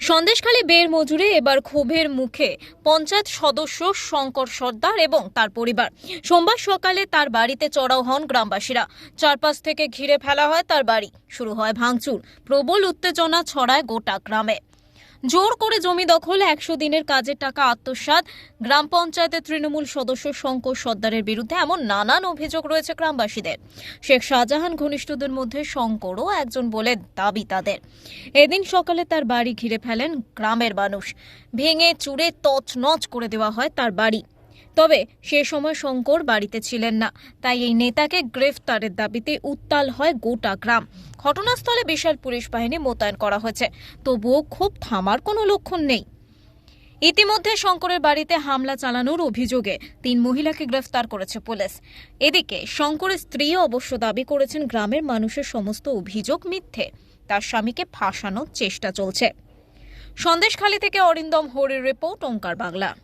সন্দেশখালী বের মজুরে এবার ক্ষোভের মুখে পঞ্চায়েত সদস্য শঙ্কর সর্দার এবং তার পরিবার। সোমবার সকালে তার বাড়িতে চড়াও হন গ্রামবাসীরা। চারপাশ থেকে ঘিরে ফেলা হয় তার বাড়ি। শুরু হয় ভাঙচুর। প্রবল উত্তেজনা ছড়ায় গোটা গ্রামে। জোর করে জমি দখল, একশো দিনের কাজের টাকা আত্মসাত গ্রাম পঞ্চায়েতের তৃণমূল সদস্য শঙ্কর সর্দারের বিরুদ্ধে এমন নানান অভিযোগ রয়েছে গ্রামবাসীদের। শেখ শাহজাহান ঘনিষ্ঠদের মধ্যে শঙ্করও একজন বলে দাবি তাদের। এদিন সকালে তার বাড়ি ঘিরে ফেলেন গ্রামের মানুষ। ভেঙে, চুরে, তছনছ করে দেওয়া হয় তার বাড়ি। তবে সে সময় শঙ্কর বাড়িতে ছিলেন না। তাই এই নেতাকে গ্রেফতারের দাবিতে উত্তাল হয় গোটা গ্রাম। ঘটনাস্থলে বিশাল পুলিশ বাহিনী মোতায়েন করা হয়েছে। তবুও খুব থামার কোনো লক্ষণ নেই। ইতিমধ্যে শঙ্করের বাড়িতে হামলা চালানোর অভিযোগে তিন মহিলাকে গ্রেফতার করেছে পুলিশ। এদিকে শঙ্করের স্ত্রীও অবশ্য দাবি করেছেন গ্রামের মানুষের সমস্ত অভিযোগ মিথ্যে। তার স্বামীকে ফাঁসানোর চেষ্টা চলছে। সন্দেশখালী থেকে অরিন্দম হরির রিপোর্ট, ওঙ্কার বাংলা।